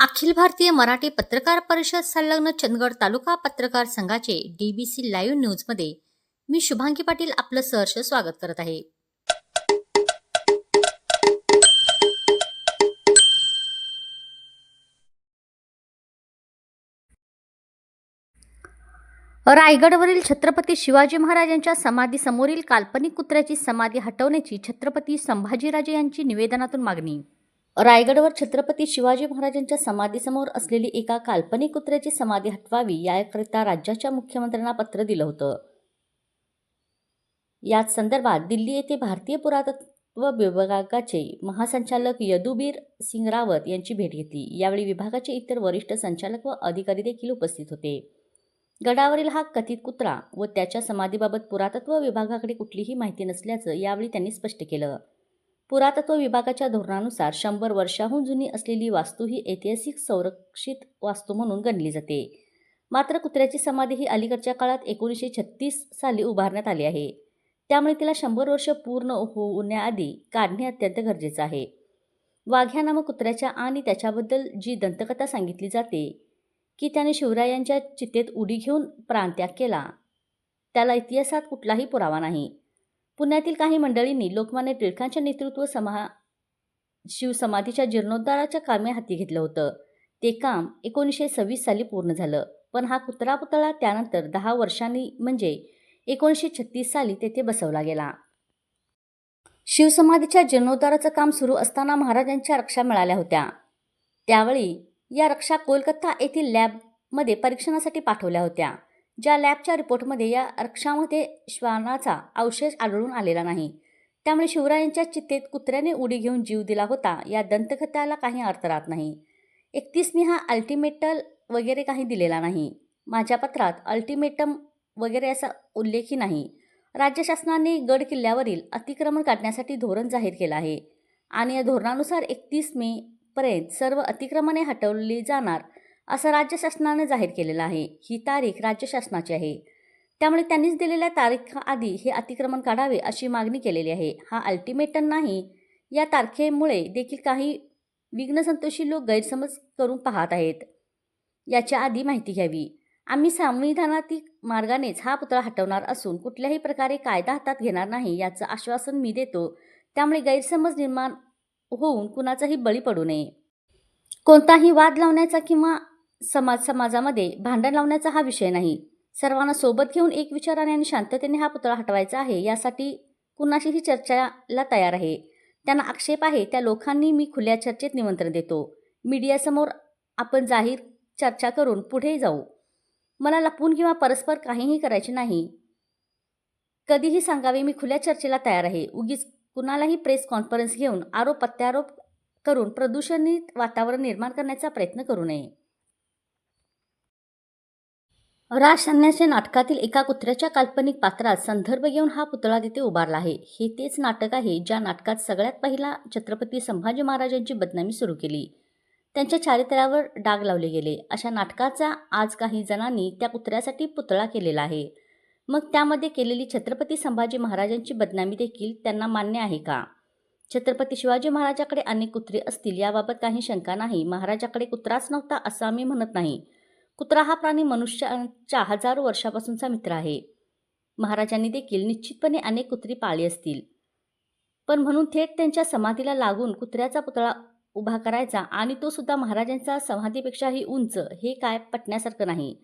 अखिल भारतीय मराठी पत्रकार परिषद संलग्न चंदगड तालुका पत्रकार संघाचे डीबीसी लाईव्ह न्यूजमध्ये मी शुभांगी पाटील आपलं सहर्ष स्वागत करत आहे. रायगडवरील छत्रपती शिवाजी महाराजांच्या समाधीसमोरील काल्पनिक कुत्र्याची समाधी हटवण्याची छत्रपती संभाजीराजे यांची निवेदनातून मागणी. रायगडवर छत्रपती शिवाजी महाराजांच्या समाधीसमोर असलेली एका काल्पनिक कुत्र्याची समाधी हटवावी याकरिता राज्याच्या मुख्यमंत्र्यांना पत्र दिलं होतं. याच संदर्भात दिल्ली येथे भारतीय पुरातत्व विभागाचे महासंचालक यदुबीर सिंग रावत यांची भेट घेतली. यावेळी विभागाचे इतर वरिष्ठ संचालक व अधिकारी देखील उपस्थित होते. गडावरील हा कथित कुत्रा व त्याच्या समाधीबाबत पुरातत्व विभागाकडे कुठलीही माहिती नसल्याचं यावेळी त्यांनी स्पष्ट केलं. पुरातत्व विभागाच्या धोरणानुसार शंभर वर्षाहून जुनी असलेली वास्तू ही ऐतिहासिक संरक्षित वास्तू म्हणून गणली जाते. मात्र कुत्र्याची समाधी ही अलीकडच्या काळात एकोणीसशे छत्तीस साली उभारण्यात आली आहे. त्यामुळे तिला शंभर वर्ष पूर्ण होण्याआधी काढणे अत्यंत गरजेचं आहे. वाघ नामक कुत्र्याच्या आणि त्याच्याबद्दल जी दंतकथा सांगितली जाते की त्याने शिवरायांच्या चितेत उडी घेऊन प्राणत्याग केला त्याला इतिहासात कुठलाही पुरावा नाही. पुण्यातील काही मंडळींनी लोकमान्य टिळकांच्या नेतृत्व समा शिवसमाधीच्या जीर्णोद्धाराच्या कामे हाती घेतलं होतं. ते काम एकोणीसशे सव्वीस साली पूर्ण झालं. पण हा कुत्रा पुतळा त्यानंतर दहा वर्षांनी म्हणजे एकोणीसशे छत्तीस साली तेथे बसवला गेला. शिवसमाधीच्या जीर्णोद्धाराचं काम सुरू असताना महाराजांच्या रक्षा मिळाल्या होत्या. त्यावेळी या रक्षा कोलकाता येथील लॅबमध्ये परीक्षणासाठी पाठवल्या होत्या. ज्या लॅबच्या रिपोर्टमध्ये या रक्षामध्ये श्वानाचा अवशेष आढळून आलेला नाही. त्यामुळे शिवरायांच्या चित्तेत कुत्र्याने उडी घेऊन जीव दिला होता या दंतकथाला काही अर्थ राहत नाही. एकतीस मी हा अल्टिमेटल वगैरे काही दिलेला नाही. माझ्या पत्रात अल्टिमेटम वगैरे असा उल्लेखही नाही. राज्य शासनाने गड किल्ल्यावरील अतिक्रमण काढण्यासाठी धोरण जाहीर केलं आहे. आणि या धोरणानुसार एकतीस मे पर्यंत सर्व अतिक्रमणे हटवली जाणार असं राज्य शासनानं जाहीर केलेलं आहे. ही तारीख राज्य शासनाची आहे. त्यामुळे त्यांनीच दिलेल्या तारीखाआधी हे अतिक्रमण काढावे अशी मागणी केलेली आहे. हा अल्टिमेटम नाही. या तारखेमुळे देखील काही विघ्नसंतोषी लोक गैरसमज करून पाहत आहेत. याच्या आधी माहिती घ्यावी. आम्ही संविधानातील मार्गानेच हा पुतळा हटवणार असून कुठल्याही प्रकारे कायदा हातात घेणार नाही याचं आश्वासन मी देतो. त्यामुळे गैरसमज निर्माण होऊन कुणाचाही बळी पडू नये. कोणताही वाद लावण्याचा किंवा समाज समाजामध्ये भांडण लावण्याचा हा विषय नाही. सर्वांना सोबत घेऊन एक विचाराने आणि शांततेने हा पुतळा हटवायचा आहे यासाठी कुणाशीही चर्चेला तयार आहे. त्यांना आक्षेप आहे त्या लोकांनी मी खुल्या चर्चेत निमंत्रण देतो. मीडियासमोर आपण जाहीर चर्चा करून पुढे जाऊ. मला लपून किंवा परस्पर काहीही करायचे नाही. कधीही सांगावे मी खुल्या चर्चेला तयार आहे. उगीच कुणालाही प्रेस कॉन्फरन्स घेऊन आरोप प्रत्यारोप करून प्रदूषणित वातावरण निर्माण करण्याचा प्रयत्न करू नये. राज नाटकातील एका कुत्र्याच्या काल्पनिक पात्रात संदर्भ घेऊन हा पुतळा तिथे उभारला आहे. हे तेच नाटक आहे ज्या नाटकात सगळ्यात पहिला छत्रपती संभाजी महाराजांची बदनामी सुरू केली. त्यांच्या चारित्र्यावर डाग लावले गेले. अशा नाटकाचा आज काही जणांनी त्या कुत्र्यासाठी पुतळा केलेला आहे. मग त्यामध्ये केलेली छत्रपती संभाजी महाराजांची बदनामी देखील त्यांना मान्य आहे का? छत्रपती शिवाजी महाराजाकडे अनेक कुत्रे असतील याबाबत काही शंका नाही. महाराजाकडे कुत्राच नव्हता असं आम्ही म्हणत नाही. कुत्रा हा प्राणी मनुष्याच्या हजारो वर्षापासूनचा मित्र आहे. महाराजांनी देखील निश्चितपणे अनेक कुत्री पाळली असतील. पण म्हणून थेट त्यांच्या समाधीला लागून कुत्र्याचा पुतळा उभा करायचा आणि तो सुद्धा महाराजांचा समाधीपेक्षाही उंच हे काय पटण्यासारखं नाही.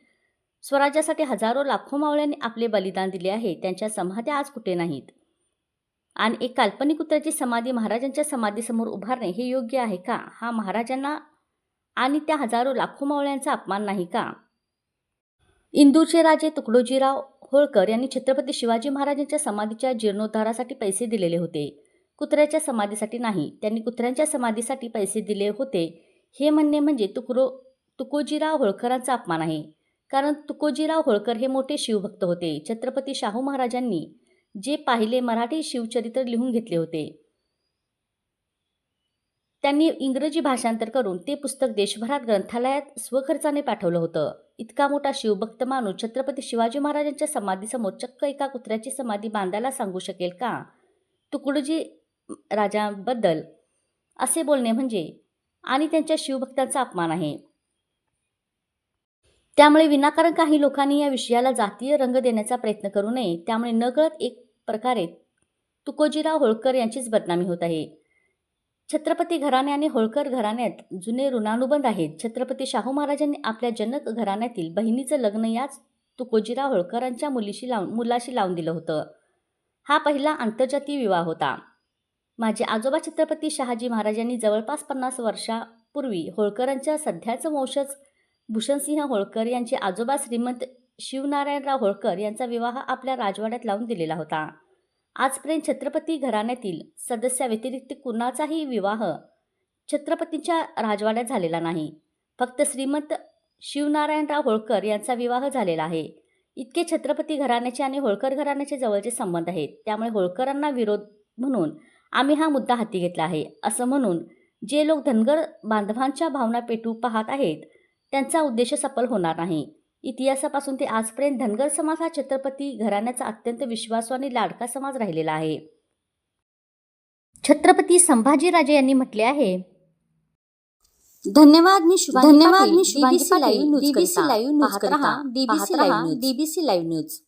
स्वराज्यासाठी हजारो लाखो मावळ्यांनी आपले बलिदान दिले आहे त्यांच्या समाध्या आज कुठे नाहीत? आणि एक काल्पनिक कुत्र्याची समाधी महाराजांच्या समाधीसमोर उभारणे हे योग्य आहे का? हा महाराजांना आणि त्या हजारो लाखो मावळ्यांचा अपमान नाही का? इंदूरचे राजे तुकडोजीराव होळकर यांनी छत्रपती शिवाजी महाराजांच्या समाधीच्या जीर्णोद्धारासाठी पैसे दिलेले होते. कुत्र्याच्या समाधीसाठी नाही त्यांनी कुत्र्यांच्या समाधीसाठी पैसे दिले होते. हे म्हणणे म्हणजे तुकडो तुकोजीराव होळकरांचा अपमान आहे. कारण तुकोजीराव होळकर हे मोठे शिवभक्त होते. छत्रपती शाहू महाराजांनी जे पाहिले मराठी शिवचरित्र लिहून घेतले होते. त्यांनी इंग्रजी भाषांतर करून ते पुस्तक देशभरात ग्रंथालयात स्वखर्चाने पाठवलं होतं. इतका मोठा शिवभक्त माणूस छत्रपती शिवाजी महाराजांच्या समाधीसमोर चक्क एका कुत्र्याची समाधी बांधायला सांगू शकेल का? तुकडोजी राजाबद्दल असे बोलणे म्हणजे? आणि त्यांच्या शिवभक्तांचा अपमान आहे. त्यामुळे विनाकारण काही लोकांनी या विषयाला जातीय रंग देण्याचा प्रयत्न करू नये. त्यामुळे नकळत एक प्रकारे तुकोजीराव होळकर यांचीच बदनामी होत आहे. छत्रपती घराणे आणि होळकर घराण्यात जुने ऋणानुबंध आहेत. छत्रपती शाहू महाराजांनी आपल्या जनक घराण्यातील बहिणीचं लग्न याच तुकोजीराव होळकरांच्या मुलीशी लावून मुलाशी लावून दिलं होतं. हा पहिला आंतरजातीय विवाह होता. माझे आजोबा छत्रपती शहाजी महाराजांनी जवळपास पन्नास वर्षापूर्वी होळकरांच्या सध्याचं वंशज भूषणसिंह होळकर यांचे आजोबा श्रीमंत शिवनारायणराव होळकर यांचा विवाह आपल्या राजवाड्यात लावून दिलेला होता. आजपर्यंत छत्रपती घराण्यातील सदस्याव्यतिरिक्त कुणाचाही विवाह छत्रपतींच्या राजवाड्यात झालेला नाही. फक्त श्रीमंत शिवनारायणराव होळकर यांचा विवाह झालेला आहे. इतके छत्रपती घराण्याचे आणि होळकर घराण्याचे जवळचे संबंध आहेत. त्यामुळे होळकरांना विरोध म्हणून आम्ही हा मुद्दा हाती घेतला आहे. असं म्हणून जे लोक धनगर बांधवांच्या भावना पेटू पाहत आहेत त्यांचा उद्देश सफल होणार नाही. इतिहासापासून ते आजपर्यंत धनगर समाज हा छत्रपती घराण्याचा अत्यंत विश्वासू आणि लाडका समाज राहिलेला आहे. छत्रपती संभाजीराजे यांनी म्हटले आहे धन्यवाद मी धन्यवाद मी Patil, live news. BBC live news